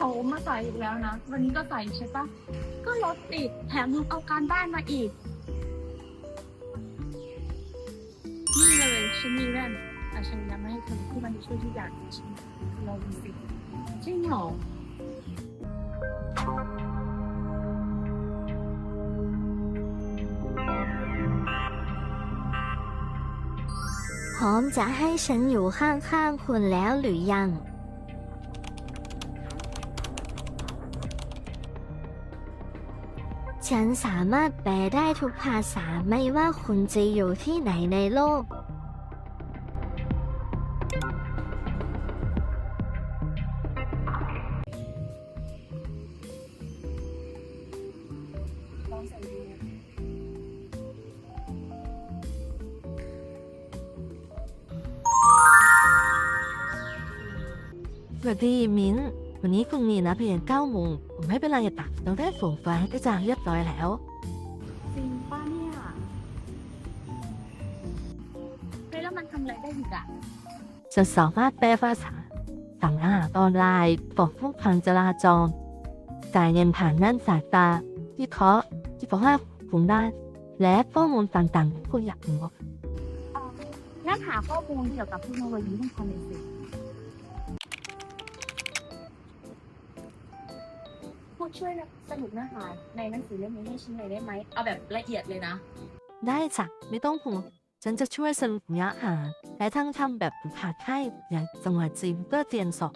เขามาใส่อีกแล้วนะ วันนี้ก็ใส่ใช่ปะก็รถติดแถมยังเอาการบ้านมาอีก นี่เลยฉันมีแว่นแต่ฉันยังไม่ให้เธอที่มันจะช่วยทุกอย่างฉันเราดูสิจริงเหรอพร้อมจะให้ฉันอยู่ข้างๆคุณแล้วหรือยัง ฉันสามารถแปลได้ทุกภาษาไม่ว่าคุณจะอยู่ที่ไหนในโลก สวัสดีมิ้น วันนี้คุณมีนัดเรียน9โมงผมไม่เป็นไรตักเราได้ส่งไฟล์ให้กระจางเรียบร้อยแล้ว จริงป้าเนี่ยเฮ้ยแล้วมันทำอะไรได้อีกอะจะสามารถแปลภาษาสั่งอาหารออนไลน์บอกพวกทางจราจรจ่ายเงินผ่านน่านสายตาวิเคราะห์ที่บอกว่าผมได้ และข้อมูลต่างๆที่คุณอยากรู้งั้นหาข้อมูลเกี่ยวกับเทคโนโลยีให้ทันเลยสิ ช่วยสรุปเนื้อหาในหนังสือเล่มนี้ให้ฉันหน่อยได้ไหมเอาแบบละเอียดเลยนะ ได้จ้ะไม่ต้องห่วงฉันจะช่วยสรุปเนื้อหาและทั้งทำแบบฝึกหัดให้อย่างจังหวัดจีนเพื่อเตรียมสอบ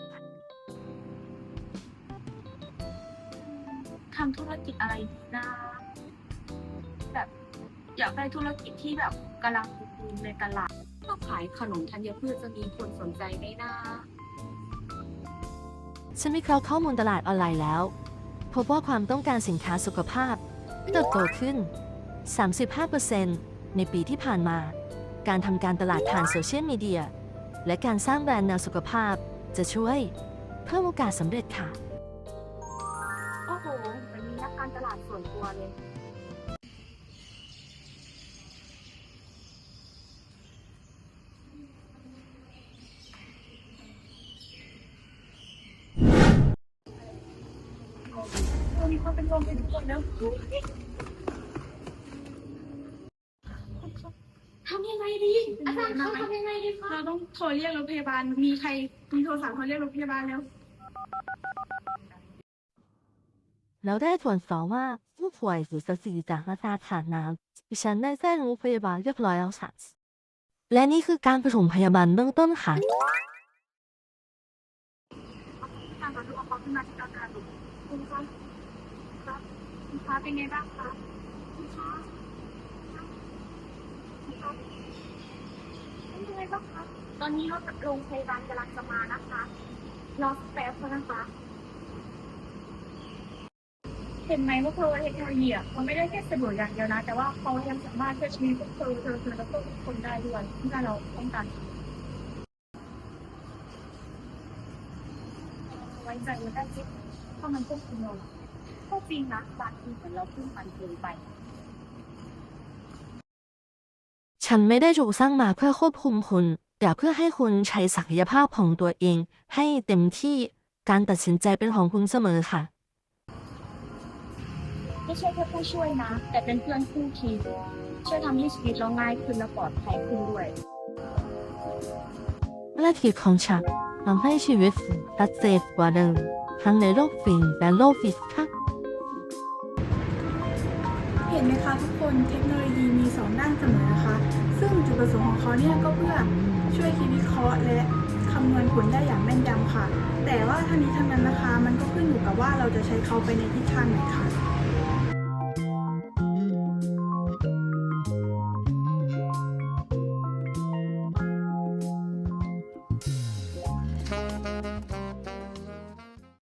ทำธุรกิจอะไรดีนะแบบอยากได้ธุรกิจที่แบบกำลังบูมในตลาดก็ขายขนมธัญพืชจะมีคนสนใจไหมนะฉันวิเคราะห์ข้อมูลตลาดออนไลน์แล้ว พบว่าความต้องการสินค้าสุขภาพ เติบโตขึ้น 35%ในปีที่ผ่านมา การทำการตลาดผ่านโซเชียลมีเดีย และการสร้างแบรนด์แนวสุขภาพจะช่วยเพิ่มโอกาสสำเร็จค่ะ โอ้โหมันมีนักการตลาดส่วนตัวเลย มีคนเป็นลมเป็นทุกคนแล้วทำยังไงดี อาจารย์เขาทำยังไงดีคะเราต้องโทรเรียกรถพยาบาล มีใครมีโทรศัพท์เขาเรียกรถพยาบาลแล้วแล้วได้ตรวจสอบว่าผู้ป่วยสุขภาพจากอาการขาดน้ำดิฉันได้แจ้งโรงพยาบาลเรียบร้อยแล้วค่ะและนี่คือการปฐมพยาบาลเบื้องต้นค่ะทางการทุกคนขึ้นมาจากอาการหนูคุณคะ ครับคุณคะเป็นไงบ้างคะคุณคะคุณคะเป็นยังไงบ้างคะตอนนี้รถโรงพยาบาลกำลังจะมานะคะรอแป๊บนะคะ เห็นไหมว่าเพราะว่าเทคโนโลยีอะมันไม่ได้แค่สะดวกอย่างเดียวนะ แต่ว่าเขายังสามารถช่วยชีวิตพวกเธอเธอเธอแล้วก็ทุกคนได้ด้วยที่เราต้องการไว้ใจแล้วได้คิดเพราะมันควบคุมเรา ก็จริงนะบางทีเหมือนเราพึ่งมันเกินไป ฉันไม่ได้ถูกสร้างมาเพื่อควบคุมคุณแต่เพื่อให้คุณใช้ศักยภาพของตัวเอง ให้เต็มที่การตัดสินใจเป็นของคุณเสมอค่ะ ไม่ใช่แค่ผู้ช่วยนะ แต่เป็นเพื่อนคู่ทีมช่วยทำให้ชีวิตเราง่ายขึ้นและปลอดภัยขึ้นด้วย ภารกิจของฉันทำให้ชีวิตชัดเจนกว่าเดิมทั้งในโลกจริงและโลกฟิสิกส์ เห็นไหมคะทุกคนเทคโนโลยีมีสองด้านเสมอนะคะ ซึ่งจุดประสงค์ของเขาเนี่ยก็เพื่อช่วยคิดวิเคราะห์และคำนวณผลได้อย่างแม่นยำค่ะ แต่ว่าทั้งนี้ทั้งนั้นนะคะ มันก็ขึ้นอยู่กับว่าเราจะใช้เขาไปในทิศทางไหนค่ะ